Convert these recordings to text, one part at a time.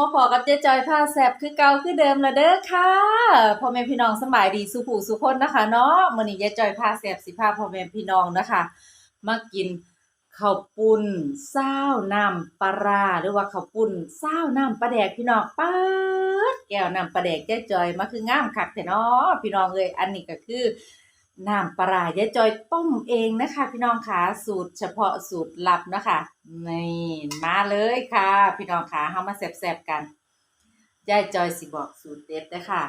มาพบมาพอกับเจ๊จอยผ้าแสบคือเก่าคือเดิมละเด้อค่ะพ่อแม่พี่น้องสำบายดีสุขูสุคนนะคะเนาะมื้อนี้เจ๊จอยผ้าแสบสิพาพ่อแม่พี่น้องนะคะมากินข้าวปุ้นซาวน้ำปลาราหรือว่าข้าวปุ้นซาวน้ำปลาแดกพี่น้องป๊าดแก้วน้ำปลาแดกเจ๊จอยมาคืองามคักแท้เนาะพี่น้องเอ้ยอันนี้ก็คือ น้ำปลาร้าย่าจอยต้มเองนะคะ พี่น้องคะสูตรเฉพาะสูตรลับนะคะนี่มาเลยค่ะ พี่น้องคะเฮามาแซ่บๆกันย่าจอยสิบอกสูตรเด็ดนะคะ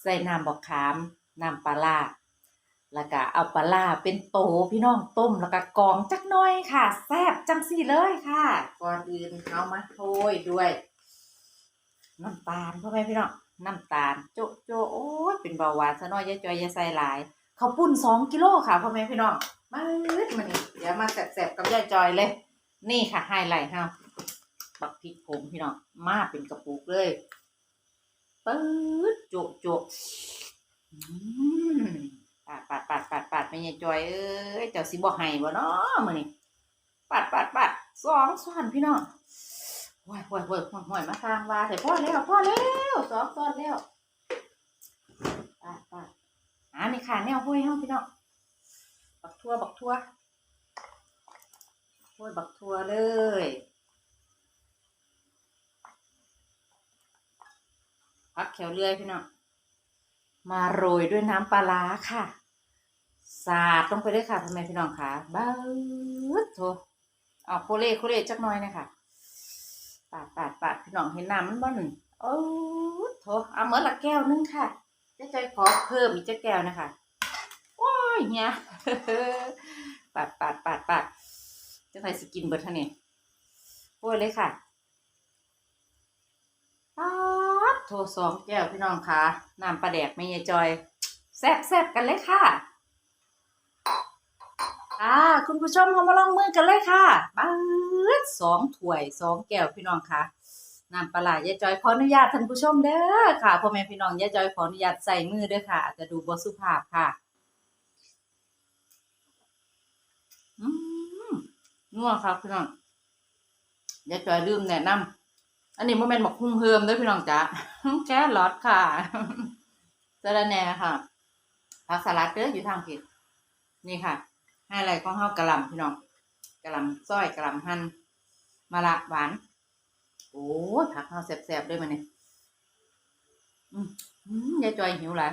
ใส่น้ำบอกขามน้ำปลาแล้วก็เอาปลาเป็นโตพี่น้องต้มแล้วก็กองจักน่อยค่ะแซ่บจังสี่เลยค่ะ ก่อนอื่นเอามาโรยด้วย น้ำตาลพ่อแม่พี่น้องน้ำตาลโจะโจะโอ้ยเป็นเบาหวานซะน่อยย่าจอยอย่าใส่หลาย ข้าวปุ้นสองกิโลค่ะพ่อแม่พี่น้องมาเลยมานี่เดี๋ยวมาแสบๆกับยายจอยเลย นี่ค่ะไฮไลท์ฮะบักพริกผงพี่น้องมาเป็นกระปุกเลยปื๊ดโจะโจะอืมปาดปาดปาดปาดปาดไม่ยายจอยเอ้ยเจ้าสิบอกให้บ่เนาะมือนี้ปาดปาดปาดสองซ้อนพี่น้องว้ายว้ายว้ายห่วยมาทางว่าแต่พ่อแล้วพ่อแล้วสองซ้อนแล้วปาดปาด อ่า นี่ค่ะแนวห้วยเฮาพี่น้องบักทั่วบักทั่วห้วยบักทั่วเลยพักแขวเลื่อยพี่น้องมาโรยด้วยน้ำปลาร้าค่ะ สาดลงไปเลยค่ะพ่อแม่พี่น้องคะบ้าดโถเอาโคเล่โคเล่จักหน่อยนะคะปาดปาดปาดพี่น้องเห็นน้ำมันบ้าหนึ่งโอ้โถเอาเมื่อละแก้วนึงค่ะ เจ๊จอยขอเพิ่มอีกเจ๊แก้วนะคะโอ้ยเนี่ยปาดปาดปาดปาดเจะใครสกินเบิร์ดท่านี่โอ้ยเลยค่ะปาดโทรสองแก้วพี่น้องค่ะน้ำปลาแดกไม่ยายจอย แซ่บแซ่บกันเลยค่ะอ่าคุณผู้ชมเรามาลองมือกันเลยค่ะปาสองถ้วยสองแก้วพี่น้องค่ะ น้ำปลาไหลยาจอยขออนุญาตท่านผู้ชมเด้อค่ะพ่อแม่พี่น้องยาจอยขออนุญาตใส่มือเด้อค่ะอาจจะดูบสุภาพค่ะอืมนัวครับพี่น้องยาจอยลืมแนะนำอันนี้บ่แม่นบักหุ่งเฮิมด้อพี่น้องจ๋าแก้รอดค่ะสะระแหน่ค่ะผักสลัดเด้ออยู่ทางผิดนี่ค่ะไฮไลท์ของเฮากะลำพี่น้องกระล่ำซอยกระลำหั่นมะระหวาน โอ้ผักเฮาแซ่บๆด้วยมันนี่อืมอืมยายจอยหิวหลาย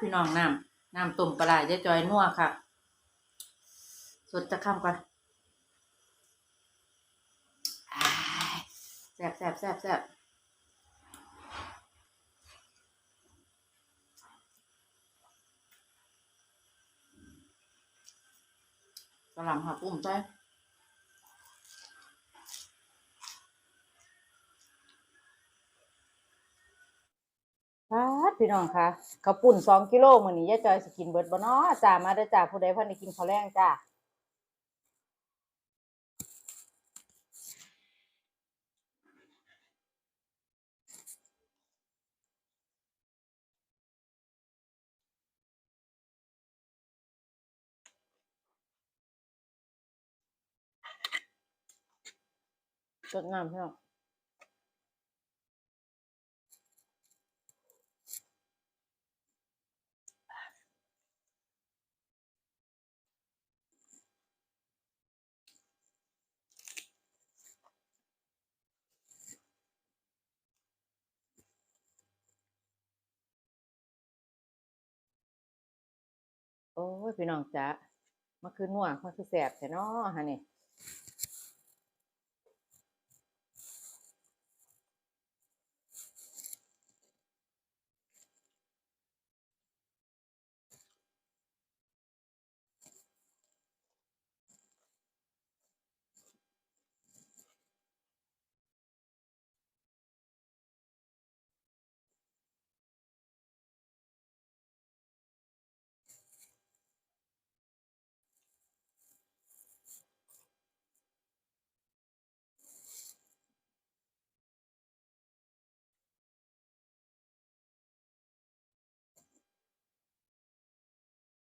พี่น้องน้ำน้ำต้มปลายายจอยนัวค่ะ สดจะข้ามก่อนแซ่บแซ่บแซ่บแซ่บกระหล่ำค่ะปุ้มใจ ครับ พี่น้องคะข้าวปุ้นสองกิโลมื้อนี้ยาจอยสกินเบิร์ดบ่เนาะจ้ามาเด้จ้าผู้ใดพอได้กินข้าวแรงจ้าสดน้ำพี่น้อง โอ้ยพี่น้องจ้ามาคือนัวมาคือแสบแต่นาะฮะนี่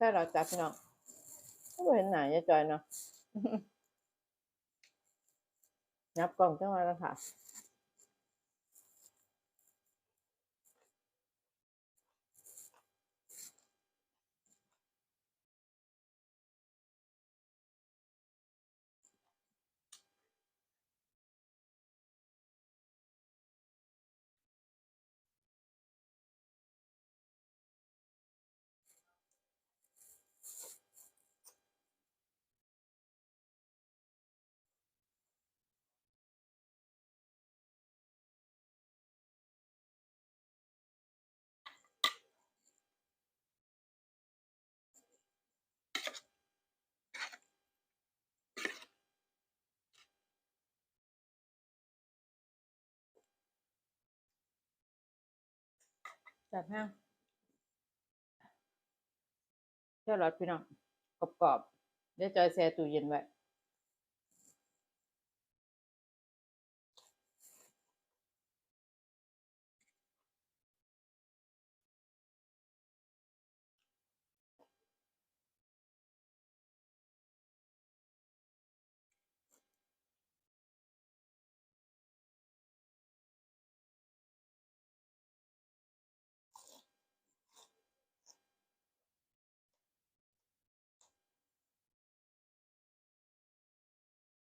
แค่เราจับพี่น้องบ่เห็นหน้ายายจอยเนาะนับกล่องจังหวะแล้วค่ะ จัดห้างแค่รอดพี่น้องกรอบๆเดี๋ยวจอยแช่ตู้เย็นไว้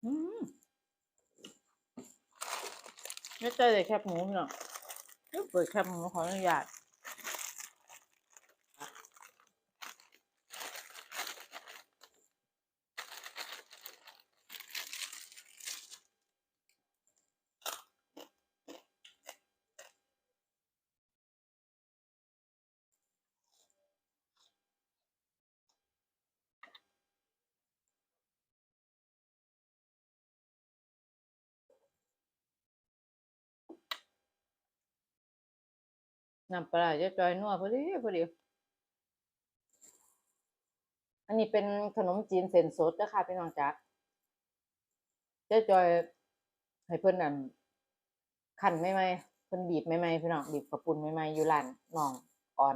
อืมไม่ใจอเลยแคบหมูเนาะเปิดแคบหมูขออนุญาต น้ำปลาร้าจะจอยนัวพอดีพอดี อันนี้เป็นขนมจีนเส้นสดนะคะพี่น้องจ๊ะเจ๊จอยให้เพื่อนนั่นขันไม่ไหมเพื่อนบีบไม่ไหมพี่น้องบีบกระปุ่นไม่ไหมอยู่ร้านน้องอ่อน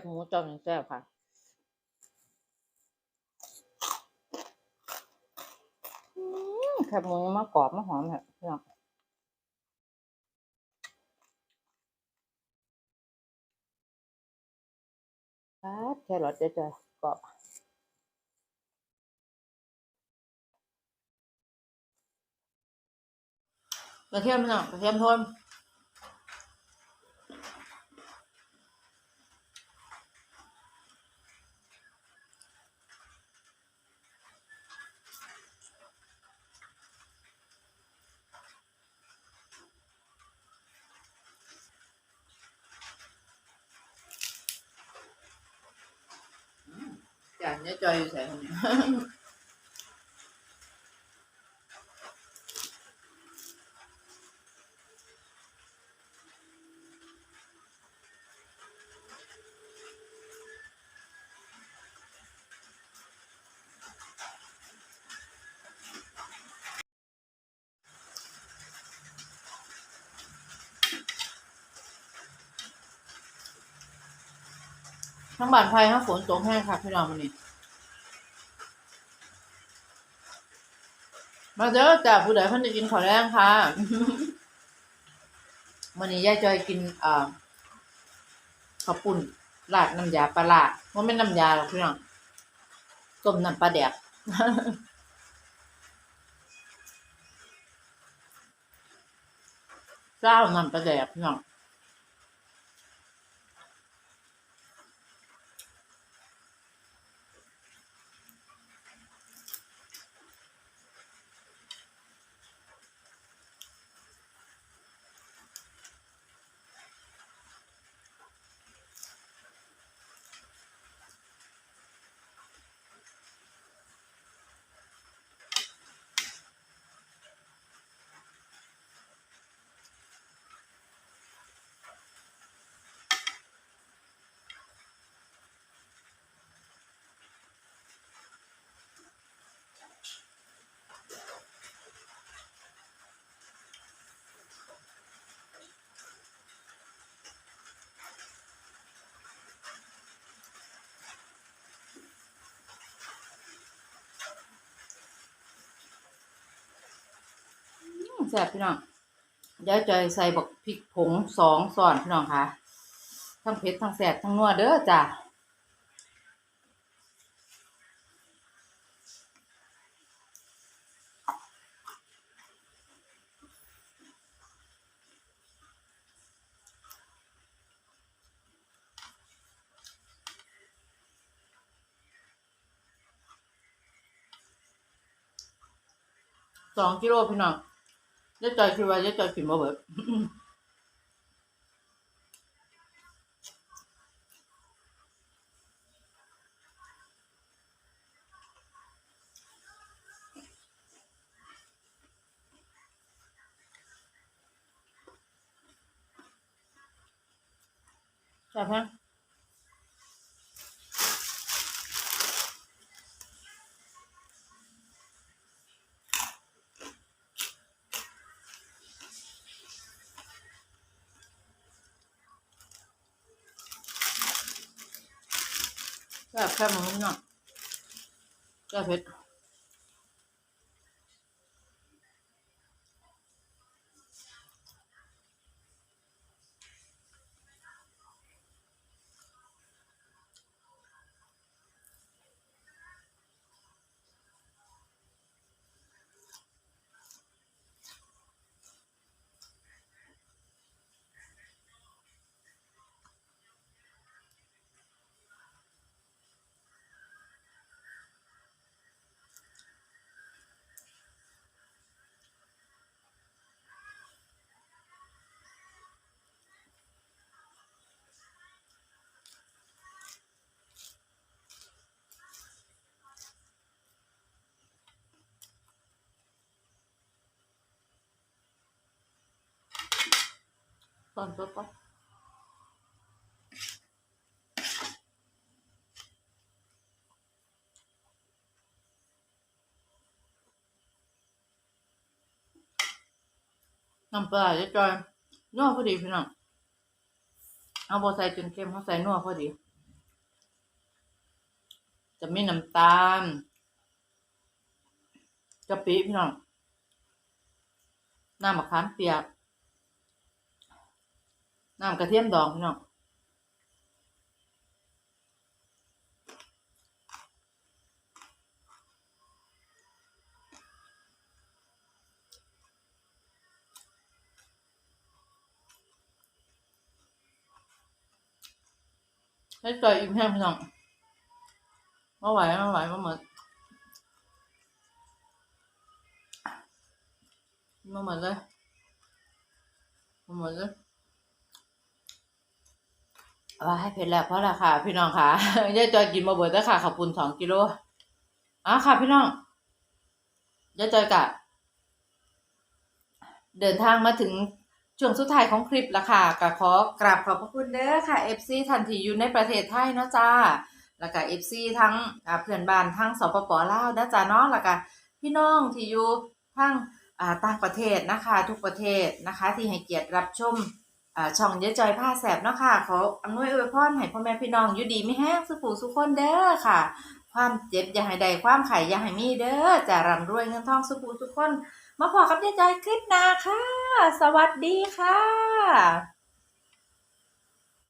บหมูจอมแซ่บค่ะแคบหมูมากรอบมาหอมแบบพี่น้องครับแครอทเจ๊จอกรอบกระเทียมพี่น้องกระเทียมทน จานนี้จอยอยู่ใส่คนนี้ ทั้งบานไฟทั้งฝนตกแห้งค่ะพี่น้องวันนี้มาเด้อจ้าผู้ใดเพิ่นจะกินข้าวแรงค่ะวันนี้ยายจอยกินอ่าข้าวปุ้นราดน้ำยาปลาร้าว่าไม่นน้ำยาหรอกพี่น้องต้มน้ำปลาแดกเจ้าน้ำปลาแดกพี่น้อง ซ่บพี่น้องย้ายจอยใส่บักพริกผงสองส่อนพี่น้องค่ะ ทั้งเผ็ดทั้งแซ่บทั้งนัวเด้อจ้ะสองกิโลพี่น้อง ยายจอยคิดว่ายายจอยกินบ่เบิดใช่ไหม แบบแค่มันนิดหน่อยแค่เผ็ด ตอนปอน้ำปลาจะจอยนัวพอดีพี่น้องเอาบอใส่จนเค็มเขาใส่นัวพอดี จะมีน้ำตาลกะปิพี่น้องน้ำมะขามเปียก น้ำกระเทียมดองพี่น้องให้จอยอิ่มแห้งพี่น้องไม่ไหวไม่ไหวไม่หมดไม่หมดเลยไม่หมดเลย ว่าให้เผ็ดแล้วเพราะราคาพี่น้องค่ะยายจอยกินมาเบิดแล้วค่ะขับปุนสองกิโลอะค่ะพี่น้องยายจอยกะเดินทางมาถึงช่วงสุดท้ายของคลิปละค่ะก็ขอกราบขอบพระคุณเด้อค่ะ FC ทันทีอยู่ในประเทศไทยเนาะจ้า แล้วก็ FC ทั้งอ่าเพื่อนบ้านทั้งสปปลาวนะจ้าเนาะแล้วก็พี่น้องที่อยู่ทั้งอ่าต่างประเทศนะคะ ทุกประเทศนะคะ ที่ให้เกียรติรับชม ช่องเยายจอยผ้าแสบเนาะค่ะขออำนวยอวยพรให้พ่อแม่พี่น้องอยู่ดีไม่แห้งสุขูสุขคนเด้อค่ะ ความเจ็บอย่าให้ใดความไข่อย่าให้มีเด้อจะร่ำรวยเงินทองสุขูสุขคน มาพอกับเยายจอยคลิปหน้าค่ะ สวัสดีค่ะ